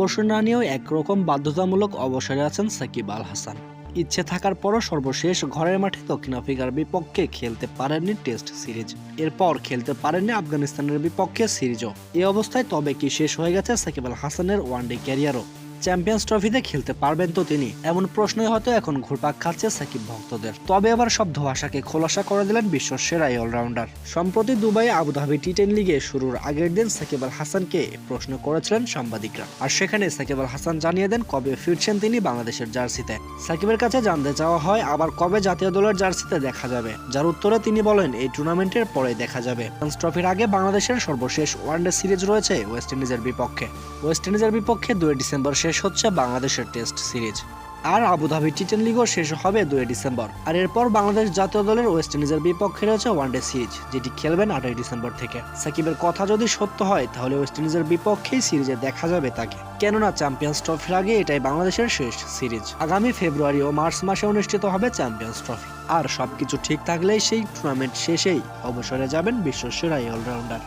অবসর না নিয়েও একরকম বাধ্যতামূলক অবসরে আছেন সাকিব আল হাসান। ইচ্ছে থাকার পরও সর্বশেষ ঘরের মাঠে দক্ষিণ আফ্রিকার বিপক্ষে খেলতে পারেননি টেস্ট সিরিজ। এরপর খেলতে পারেননি আফগানিস্তানের বিপক্ষে সিরিজও। এ অবস্থায় তবে কি শেষ হয়ে গেছে সাকিব আল হাসানের ওয়ানডে ক্যারিয়ারও? চ্যাম্পিয়ন্স ট্রফিতে খেলতে পারবেন তো তিনি। এমন প্রশ্নই হয়তো এখন ঘুরপাক খাচ্ছে সাকিব ভক্তদের। তবে আবার সব ধোয়াশাকে খোলাসা করে দিলেন বিশ্ব সেরা অলরাউন্ডার। সম্প্রতি দুবাই আবুধাবি টি টেন লিগে শুরুর আগের দিন সাকিব আল হাসানকে প্রশ্ন করেছিলেন সাংবাদিকরা। আর সেখানে সাকিব আল হাসান জানিয়ে দেন কবে ফিরছেন তিনি বাংলাদেশের জার্সিতে। সাকিবের কাছে জানতে চাওয়া হয়, আবার কবে জাতীয় দলের জার্সিতে দেখা যাবে? যার উত্তরে তিনি বলেন, এই টুর্নামেন্টের পরে দেখা যাবে। ট্রফির আগে বাংলাদেশের সর্বশেষ ওয়ানডে সিরিজ রয়েছে ওয়েস্ট ইন্ডিজের বিপক্ষে। ওয়েস্ট ইন্ডিজের বিপক্ষে দুই ডিসেম্বর শেষ হচ্ছে বাংলাদেশের টেস্ট সিরিজ। আর আবুধাবি টি টেন লিগও শেষ হবে দুই ডিসেম্বর। আর এরপর বাংলাদেশ জাতীয় দলের ওয়েস্ট ইন্ডিজের বিপক্ষে রয়েছে ওয়ানডে সিরিজ, যেটি খেলবেন আটই ডিসেম্বর থেকে। সাকিবের কথা যদি সত্য হয়, তাহলে ওয়েস্ট ইন্ডিজের বিপক্ষেই সিরিজে দেখা যাবে তাকে। কেননা চ্যাম্পিয়ন্স ট্রফির আগে এটাই বাংলাদেশের শেষ সিরিজ। আগামী ফেব্রুয়ারি ও মার্চ মাসে অনুষ্ঠিত হবে চ্যাম্পিয়ন্স ট্রফি। আর সবকিছু ঠিক থাকলেই সেই টুর্নামেন্ট শেষেই অবসরে যাবেন বিশ্বসেরা এই অলরাউন্ডার।